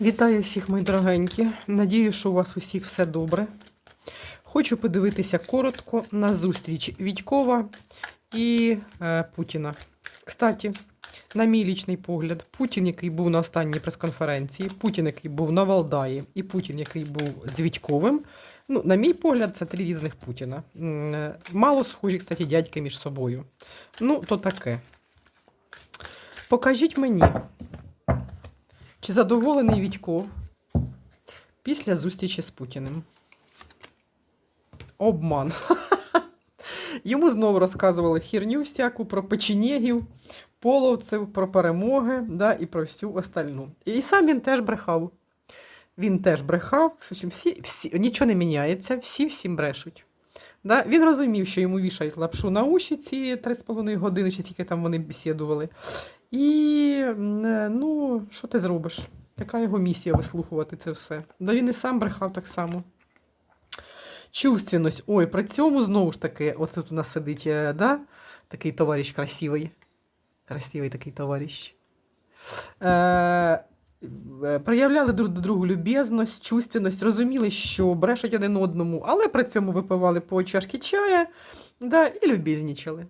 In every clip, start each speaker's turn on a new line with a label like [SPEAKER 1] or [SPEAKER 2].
[SPEAKER 1] Вітаю всіх, мої дорогенькі. Надію, що у вас усіх все добре. Хочу подивитися коротко на зустріч Вітькова і е, Путіна. Кстати, на мій лічний погляд, Путін, який був на останній прес-конференції, Путін, який був на Валдаї, і Путін, який був з Вітьковим. Ну, на мій погляд, це три різних Путіна. Е, Мало схожі, кстати, дядьки між собою. Ну, то таке. Покажіть мені, чи задоволений Вітьков після зустрічі з Путіним? Обман. Йому знову розказували херню всяку про печенєгів, половців, про перемоги да, і про всю остальну. І сам він теж брехав. Він теж брехав, всі, всі, нічого не міняється, всі всім брешуть. Да? Він розумів, що йому вішають лапшу на уші ці 3,5 години, чи скільки там вони бесідували. І е, ну, що ти зробиш? Така його місія вислухувати це все. Да він і сам брехав так само. Чувственність. Ой, при цьому знову ж таки, оце тут у нас сидить, е, да? такий товариш красивий. Красивий такий товариш. Е, е, проявляли друг до другу люб'язність, чувственність, розуміли, що брешуть один одному, але при цьому випивали по чашки чая да, і любізнічали.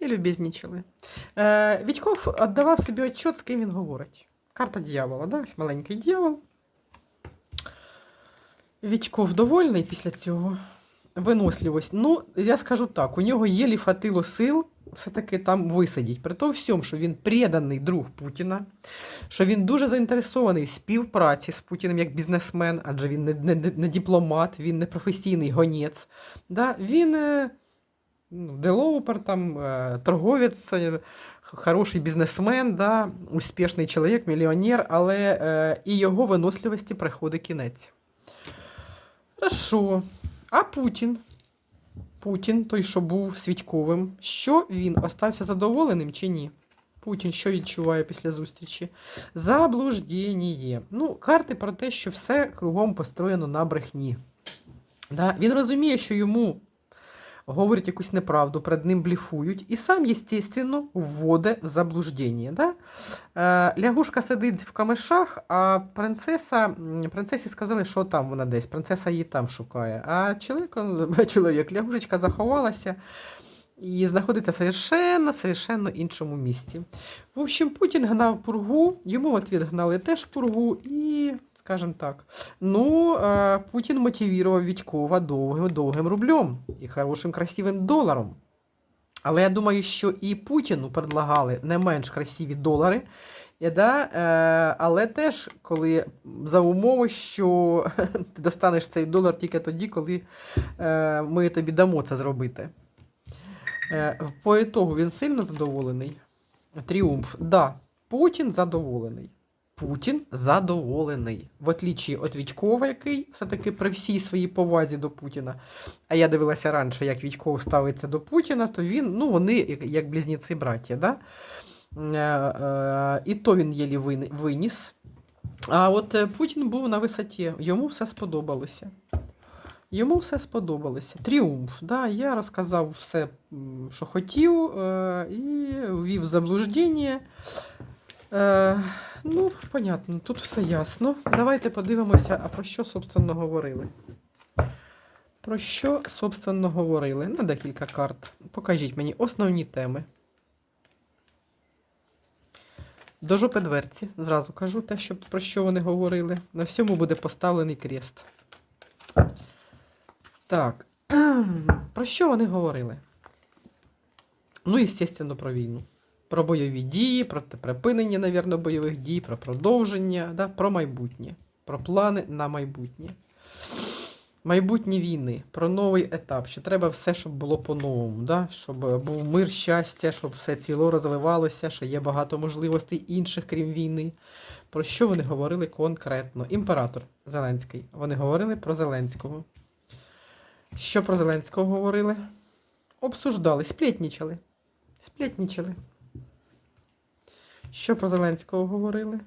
[SPEAKER 1] І любізнічали. Е, Вітьков віддавав собі отчет, з ким він говорить. Карта дьявола, да? ось маленький дьявол. Вітьков довольний після цього. Виносливість. Ну, я скажу так, у нього єлі хватило сил все-таки там висидіть. При тому всьому, що він преданий друг Путіна, що він дуже заінтересований в співпраці з Путіним як бізнесмен, адже він не, не, не, дипломат, він не професійний гонець. Да? Він ну, там, е, торговець, е, хороший бізнесмен, да? успішний чоловік, мільйонер, але е, і його виносливості приходить кінець. Хорошо. А Путін? Путін, той, що був свідковим, що він остався задоволеним чи ні? Путін що відчуває після зустрічі? Заблуждєніє. Ну, карти про те, що все кругом построєно на брехні. Да? Він розуміє, що йому говорять якусь неправду, перед ним бліфують, і сам, естественно, вводить в заблуждення. Да? Е, лягушка сидить в камешах, а принцеса, принцесі сказали, що там вона десь. Принцеса її там шукає. А чоловік, чоловік лягушечка заховалася і знаходиться совершенно, совершенно іншому місці. В общем, Путін гнав пургу, йому ответ гнали теж пургу, і, скажімо так, ну, е, Путін мотивував Вітькова довгим, довгим рублем і хорошим красивим доларом. Але я думаю, що і Путіну предлагали не менш красиві долари. І, да, е, але теж, коли за умови, що ти достанеш цей долар тільки тоді, коли е, ми тобі дамо це зробити. Е, по ітогу він сильно задоволений. Тріумф. Да, Путін задоволений. Путін задоволений. В отличі від Вітькова, який все-таки при всій своїй повазі до Путіна. А я дивилася раніше, як Вітьков ставиться до Путіна, то він, ну, вони як, близнюці браття. Да? Е, е, і то він єлі виніс. А от Путін був на висоті, йому все сподобалося. Йому все сподобалося. Тріумф. Да, я розказав все, що хотів, е, і ввів в заблуждення. Е, ну, понятно, тут все ясно. Давайте подивимося, а про що, собственно, говорили. Про що, собственно, говорили? На декілька карт. Покажіть мені основні теми. До жопи дверці. Зразу кажу те, що, про що вони говорили. На всьому буде поставлений крест. Так. Про що вони говорили? Ну, звісно, про війну. Про бойові дії, про припинення, навірно, бойових дій, про продовження, да, про майбутнє, про плани на майбутнє. Майбутнє війни, про новий етап, що треба все, щоб було по-новому, да? щоб був мир, щастя, щоб все ціло розвивалося, що є багато можливостей інших, крім війни. Про що вони говорили конкретно? Імператор Зеленський. Вони говорили про Зеленського. Що про Зеленського говорили? Обсуждали, сплетнічали. Сплетнічали. Що про Зеленського говорили?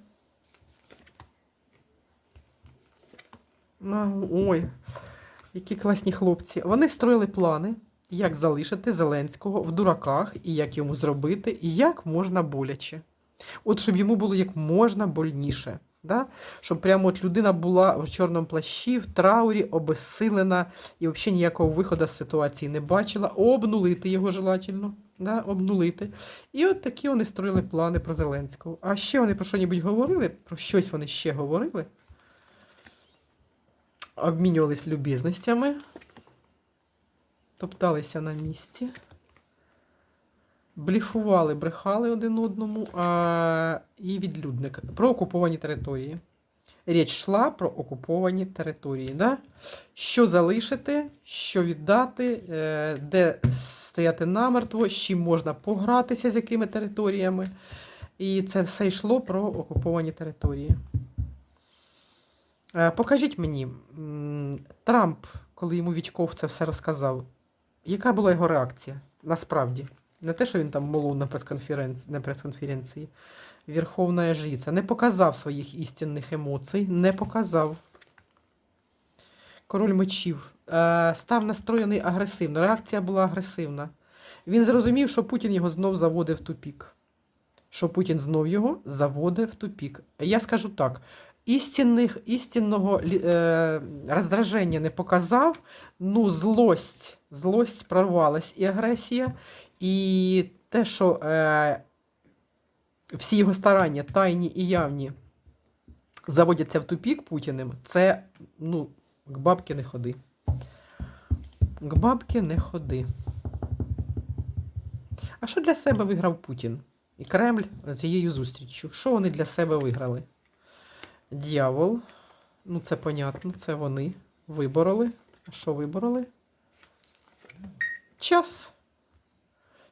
[SPEAKER 1] Ой, які класні хлопці. Вони строїли плани, як залишити Зеленського в дураках, і як йому зробити, як можна боляче. От щоб йому було як можна больніше. Да? Щоб прямо от людина була в чорному плащі, в траурі, обезсилена і взагалі ніякого виходу з ситуації не бачила. Обнулити його желательно. Да? Обнулити. І от такі вони строїли плани про Зеленського. А ще вони про що-небудь говорили? Про щось вони ще говорили. Обмінювались любізностями. Топталися на місці. Бліфували, брехали один одному а, і відлюдник. Про окуповані території. Річ йшла про окуповані території. Да? Що залишити, що віддати, е, де стояти намертво, з чим можна погратися, з якими територіями. І це все йшло про окуповані території. Е, Покажіть мені, Трамп, коли йому Вітьков це все розказав, яка була його реакція? Насправді. Не те, що він там молов на прес-конференції, на прес-конференції. Верховна жриця. Не показав своїх істинних емоцій, не показав. Король мечів. Е, став настроєний агресивно. Реакція була агресивна. Він зрозумів, що Путін його знов заводив в тупік. Що Путін знов його заводив в тупік. Я скажу так: істинних, істинного е, роздраження не показав, ну, злость, злость прорвалась і агресія, і те, що е, всі його старання, тайні і явні, заводяться в тупік Путіним, це ну, к бабки не ходи. К бабки не ходи. А що для себе виграв Путін і Кремль цією зустріччю? Що вони для себе виграли? Д'явол. Ну, це понятно, це вони вибороли. А що вибороли? Час.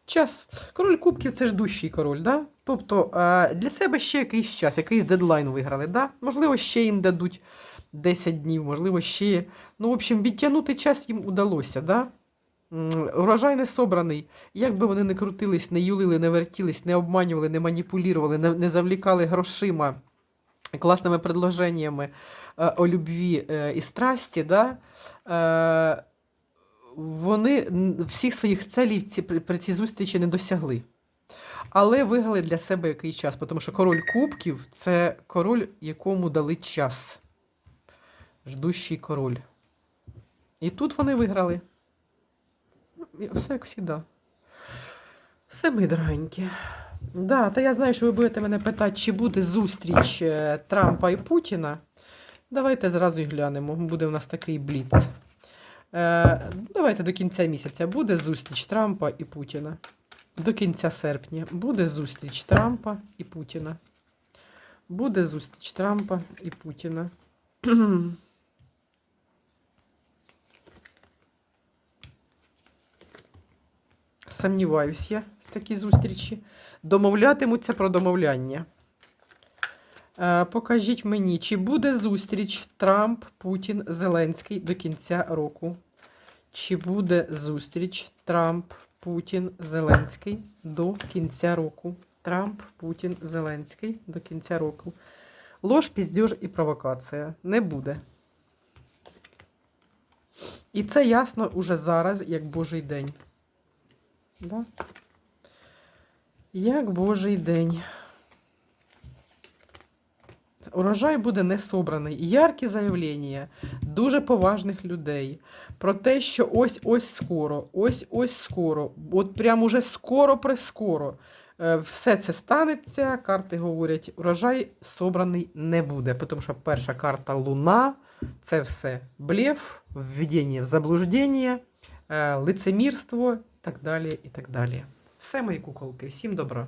[SPEAKER 1] Час. Король Кубків це ж дужчий король, да? Тобто е, для себе ще якийсь час, якийсь дедлайн виграли, да? Можливо, ще їм дадуть 10 днів, можливо, ще. Ну, в общем, відтягнути час їм удалося, да? Урожай не собраний. Як би вони не крутились, не юлили, не вертілись, не обманювали, не маніпулювали, не, не завлікали грошима, класними предложеннями е, о любві е, і страсті, да? Вони всіх своїх целей ці, при, цій зустрічі не досягли. Але виграли для себе який час, тому що король кубків це король, якому дали час. Ждущий король. І тут вони виграли. Ну, і Все як завжди. Все, мої дорогенькі. Да, та я знаю, що ви будете мене питати, чи буде зустріч е, Трампа і Путіна. Давайте зразу й глянемо. Буде у нас такий бліц. Е, давайте до кінця місяця буде зустріч Трампа і Путіна. До кінця серпня буде зустріч Трампа і Путіна. Буде зустріч Трампа і Путіна. Сумніваюсь я в такій зустрічі. Домовлятимуться про домовляння. Е, покажіть мені, чи буде зустріч Трамп, Путін, Зеленський до кінця року? Чи буде зустріч Трамп, Путін, Зеленський до кінця року? Трамп, Путін, Зеленський до кінця року. Лож, піздьож і провокація. Не буде. І це ясно уже зараз, як Божий день. Да? Як Божий день. Урожай буде не собраний. Яркі заявлення дуже поважних людей про те, що ось-ось скоро, ось-ось скоро, от прям уже скоро-прескоро е, все це станеться. Карти говорять, урожай собраний не буде, тому що перша карта Луна це все блеф, введення в заблуждення, е, лицемірство і так далі. і так далі. Все, мої куколки, всім добра.